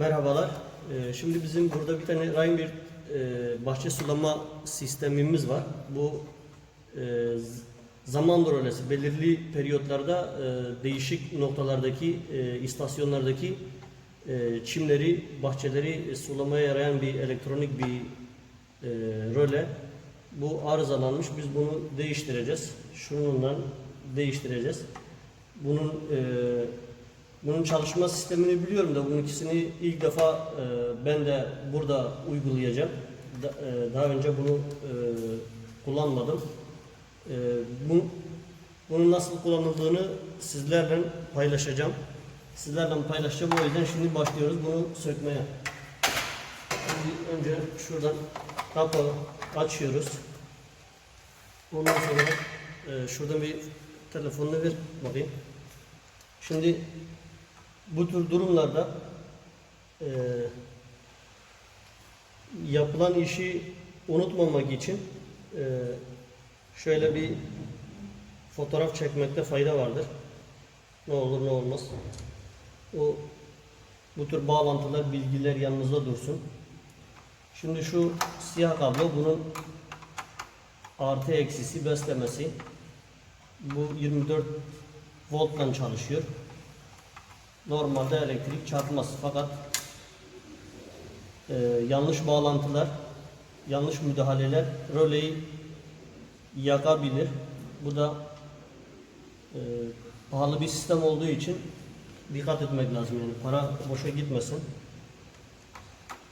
Merhabalar. Ee, Şimdi bizim burada bir tane Rhein bir e, bahçe sulama sistemimiz var. Bu e, zaman rölesi belirli periyotlarda e, değişik noktalardaki e, istasyonlardaki çimleri, bahçeleri sulamaya yarayan bir elektronik bir e, röle. Bu arızalanmış. Biz bunu değiştireceğiz. Şununla değiştireceğiz. Bunun e, bunun çalışma sistemini biliyorum da bunun ikisini ilk defa e, ben de burada uygulayacağım. Da- e, daha önce bunu e, kullanmadım. E, bu, bunun nasıl kullanıldığını sizlerle paylaşacağım. Sizlerle paylaşacağım. O yüzden şimdi başlıyoruz bunu sökmeye. Şimdi önce şuradan kapağı açıyoruz. Ondan sonra e, şuradan bir telefonunu ver bakayım. Şimdi bu tür durumlarda e, yapılan işi unutmamak için e, şöyle bir fotoğraf çekmekte fayda vardır. Ne olur ne olmaz. O bu tür bağlantılar, bilgiler yanınızda dursun. Şimdi şu siyah kablo bunun artı eksisi beslemesi. Bu 24 voltla çalışıyor. Normalde elektrik çarpmaz fakat e, yanlış bağlantılar, yanlış müdahaleler röleyi yakabilir. Bu da e, pahalı bir sistem olduğu için dikkat etmek lazım yani para boşa gitmesin.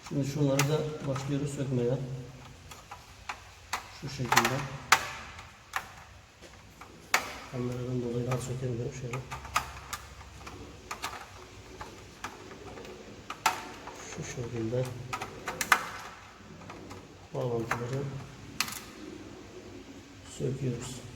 Şimdi şunları da başlıyoruz sökmeye. Şu şekilde. Kameradan dolayı rahat sökemiyorum şöyle. Şu şekilde bağlantıları söküyoruz.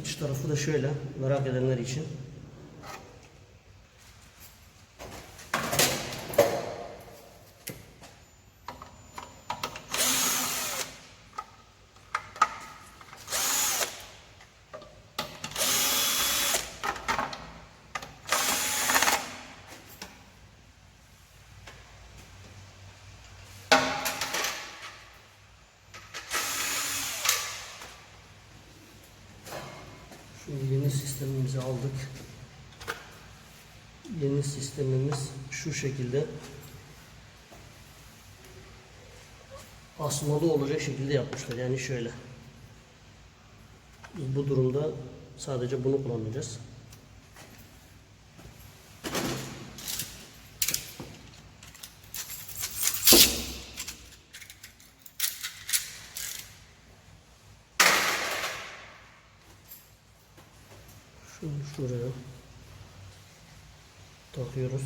İç tarafı da şöyle merak edenler için. Şimdi yeni sistemimizi aldık. Yeni sistemimiz şu şekilde asmalı olacak şekilde yapmışlar. Yani şöyle. Biz bu durumda sadece bunu kullanacağız. Şunu şuraya takıyoruz.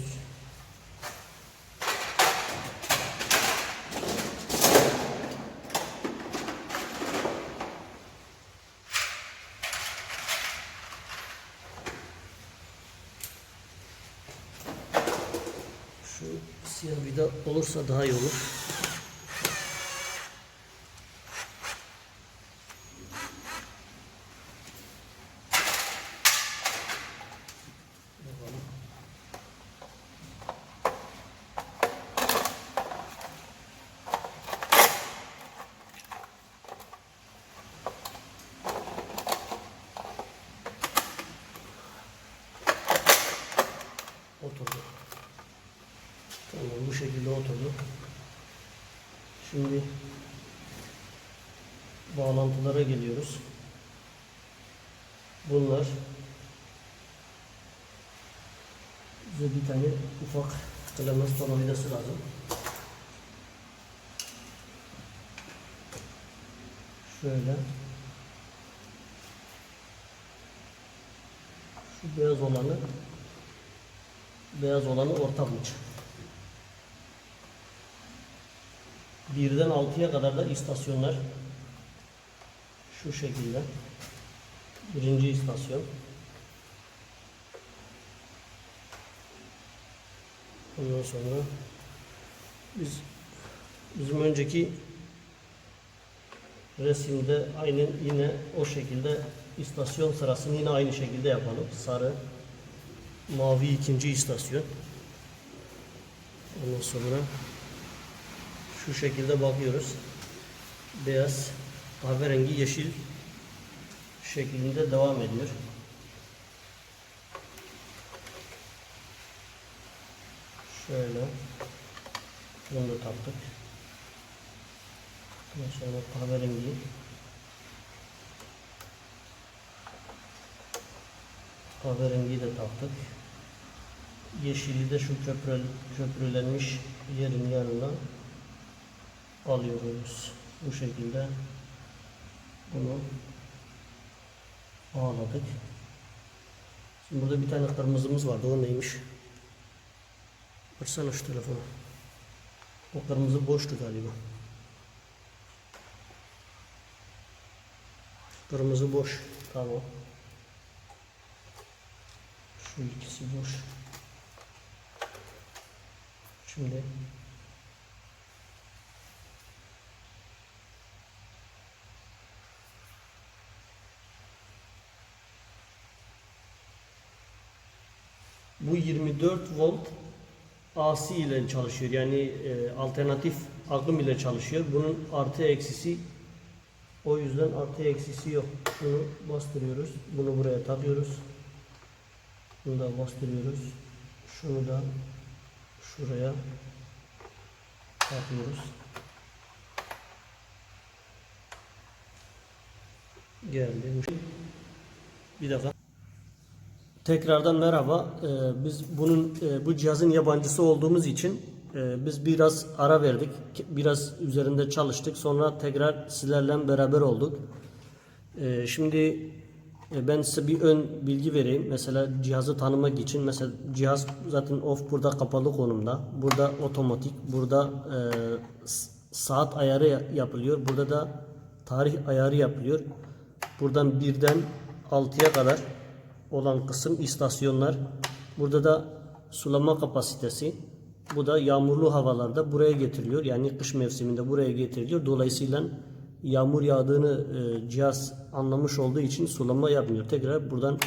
Şu siyah vida olursa daha iyi olur. Bu şekilde oturdu. Şimdi bağlantılara geliyoruz. Bunlar bize bir tane ufak kılamış tornavidası lazım. Şöyle. Şu beyaz olanı Beyaz olanı orta uç. Birden 6'ya kadar da istasyonlar şu şekilde. Birinci istasyon. Ondan sonra biz bizim önceki resimde aynen yine o şekilde istasyon sırasını yine aynı şekilde yapalım. Sarı, mavi ikinci istasyon. Ondan sonra şu şekilde bakıyoruz. Beyaz, kahverengi, yeşil şeklinde devam ediyor. Şöyle bunu da taktık. Ondan sonra kahverengi kahverengiyi de taktık. Yeşili de şu köprü, köprülenmiş yerin yanına alıyoruz. Bu şekilde bunu bağladık. Şimdi burada bir tane kırmızımız vardı. O neymiş? Açsana şu telefonu. O kırmızı boştu galiba. Kırmızı boş. Tamam. Şu ikisi boş. Şimdi bu 24 volt AC ile çalışıyor. Yani e, alternatif akım ile çalışıyor. Bunun artı eksisi o yüzden artı eksisi yok. Şunu bastırıyoruz. Bunu buraya takıyoruz. Bunu da bastırıyoruz. Şunu da şuraya takıyoruz. Geldi. Bir dakika. Tekrardan merhaba. Ee, biz bunun e, bu cihazın yabancısı olduğumuz için e, biz biraz ara verdik. Biraz üzerinde çalıştık. Sonra tekrar sizlerle beraber olduk. Ee, şimdi e, ben size bir ön bilgi vereyim. Mesela cihazı tanımak için mesela cihaz zaten off burada kapalı konumda. Burada otomatik. Burada saat ayarı ya- yapılıyor. Burada da tarih ayarı yapılıyor. Buradan birden 6'ya kadar olan kısım istasyonlar. Burada da sulama kapasitesi. Bu da yağmurlu havalarda buraya getiriliyor. Yani kış mevsiminde buraya getiriliyor. Dolayısıyla yağmur yağdığını e, cihaz anlamış olduğu için sulama yapmıyor. Tekrar buradan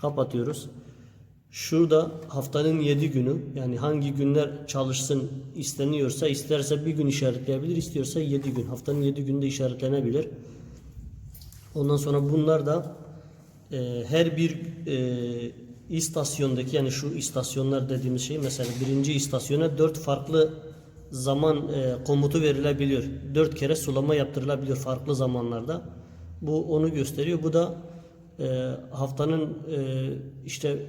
kapatıyoruz. Şurada haftanın 7 günü yani hangi günler çalışsın isteniyorsa isterse bir gün işaretleyebilir istiyorsa 7 gün haftanın 7 günde işaretlenebilir. Ondan sonra bunlar da e, her bir e, istasyondaki yani şu istasyonlar dediğimiz şey mesela birinci istasyona dört farklı zaman e, komutu verilebiliyor. Dört kere sulama yaptırılabiliyor farklı zamanlarda. Bu onu gösteriyor. Bu da e, haftanın e, işte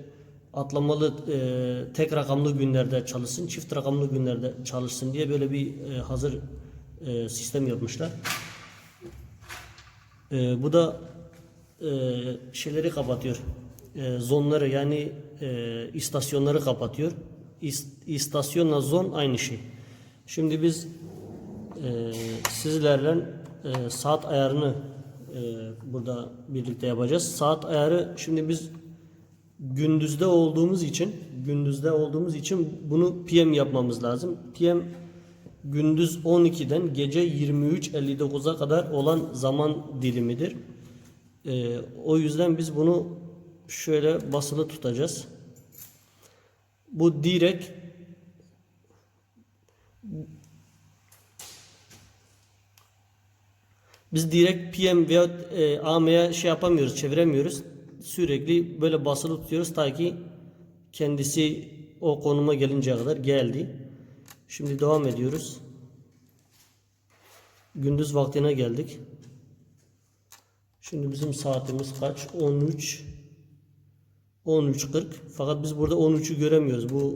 atlamalı e, tek rakamlı günlerde çalışsın, çift rakamlı günlerde çalışsın diye böyle bir e, hazır e, sistem yapmışlar. Ee, bu da e, şeyleri kapatıyor. E, zonları yani e, istasyonları kapatıyor. İs, istasyonla zon aynı şey. Şimdi biz e, sizlerle e, saat ayarını e, burada birlikte yapacağız. Saat ayarı şimdi biz gündüzde olduğumuz için gündüzde olduğumuz için bunu PM yapmamız lazım. PM gündüz 12'den gece 23.59'a kadar olan zaman dilimidir. Ee, o yüzden biz bunu şöyle basılı tutacağız. Bu direkt biz direkt PM veya e, AM'ye şey yapamıyoruz, çeviremiyoruz. Sürekli böyle basılı tutuyoruz ta ki kendisi o konuma gelinceye kadar geldi. Şimdi devam ediyoruz. Gündüz vaktine geldik. Şimdi bizim saatimiz kaç? 13 13.40. Fakat biz burada 13'ü göremiyoruz. Bu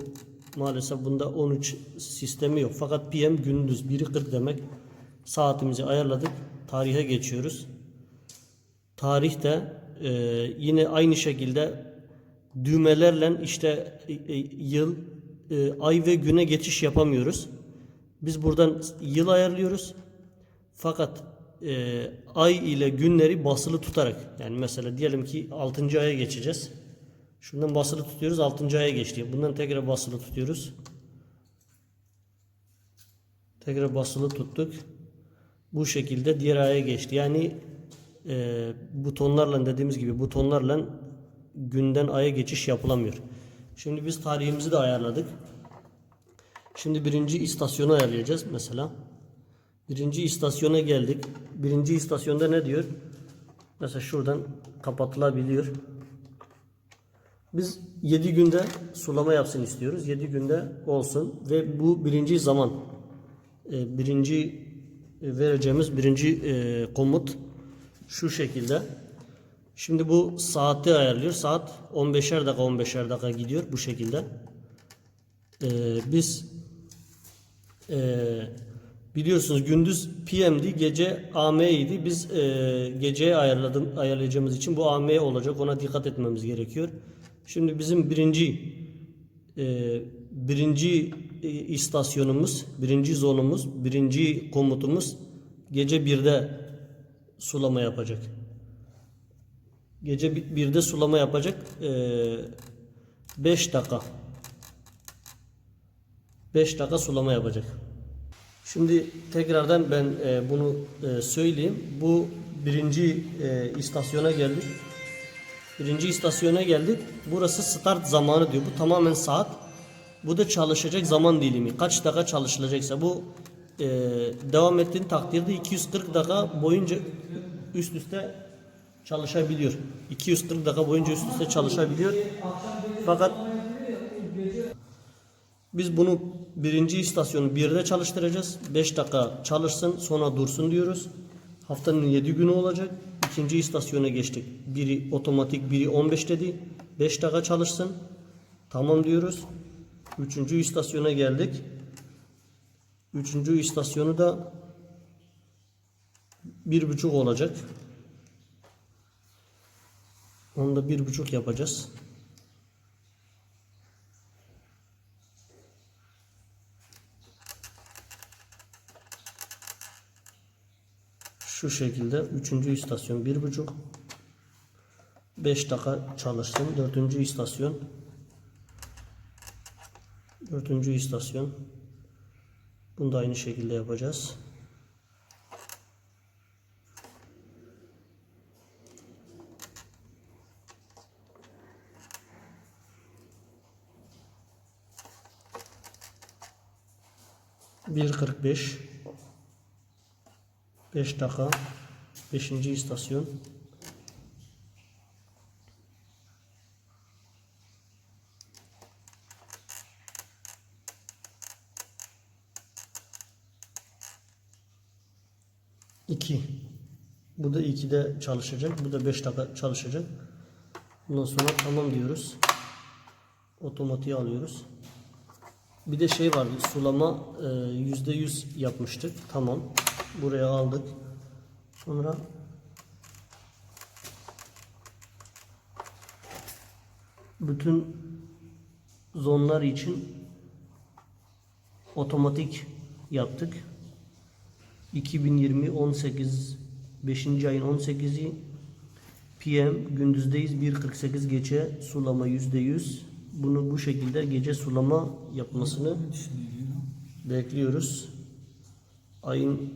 maalesef bunda 13 sistemi yok. Fakat PM gündüz 1'i 40 demek. Saatimizi ayarladık. Tarihe geçiyoruz. Tarihte e, yine aynı şekilde düğmelerle işte e, e, yıl, e, ay ve güne geçiş yapamıyoruz. Biz buradan yıl ayarlıyoruz. Fakat e, ay ile günleri basılı tutarak yani mesela diyelim ki 6. aya geçeceğiz. Şundan basılı tutuyoruz 6. aya geçti. Bundan tekrar basılı tutuyoruz. Tekrar basılı tuttuk. Bu şekilde diğer aya geçti. Yani e, butonlarla dediğimiz gibi butonlarla günden aya geçiş yapılamıyor. Şimdi biz tarihimizi de ayarladık. Şimdi birinci istasyonu ayarlayacağız mesela. Birinci istasyona geldik. Birinci istasyonda ne diyor? Mesela şuradan kapatılabiliyor. Biz 7 günde sulama yapsın istiyoruz. 7 günde olsun ve bu birinci zaman e, birinci e, vereceğimiz birinci e, komut şu şekilde. Şimdi bu saati ayarlıyor. Saat 15'er dakika 15'er dakika gidiyor bu şekilde. E, biz e, biliyorsunuz gündüz PM'di, gece AM idi. Biz e, geceye ayarladım ayarlayacağımız için bu AM olacak. Ona dikkat etmemiz gerekiyor. Şimdi bizim birinci e, birinci e, istasyonumuz, birinci zonumuz, birinci komutumuz gece 1'de sulama yapacak. Gece 1'de sulama yapacak. 5 dakika. 5 dakika sulama yapacak. Şimdi tekrardan ben e, bunu e, söyleyeyim. Bu birinci e, istasyona geldik. Birinci istasyona geldik. Burası start zamanı diyor. Bu tamamen saat. Bu da çalışacak zaman dilimi. Kaç dakika çalışılacaksa. Bu devam ettiğin takdirde 240 dakika boyunca üst üste çalışabiliyor. 240 dakika boyunca üst üste çalışabiliyor. Fakat biz bunu birinci istasyonu birde çalıştıracağız. 5 dakika çalışsın sonra dursun diyoruz. Haftanın 7 günü olacak. İkinci istasyona geçtik. Biri otomatik biri 15 dedi. 5 dakika çalışsın. Tamam diyoruz. Üçüncü istasyona geldik. Üçüncü istasyonu da bir buçuk olacak. Onu da bir buçuk yapacağız. Şu şekilde üçüncü istasyon bir buçuk. 5 dakika çalışsın. Dördüncü istasyon. Dördüncü istasyon. Bunu da aynı şekilde yapacağız. Bir kırk beş. 5 dakika 5. istasyon İki. Bu da 2'de çalışacak. Bu da 5 dakika çalışacak. Bundan sonra tamam diyoruz. Otomatiğe alıyoruz. Bir de şey vardı. Sulama e, yüzde yüz yapmıştık. Tamam. Buraya aldık. Sonra bütün zonlar için otomatik yaptık. 2020 18 5. ayın 18'i PM gündüzdeyiz 1.48 gece sulama %100 bunu bu şekilde gece sulama yapmasını bekliyoruz ayın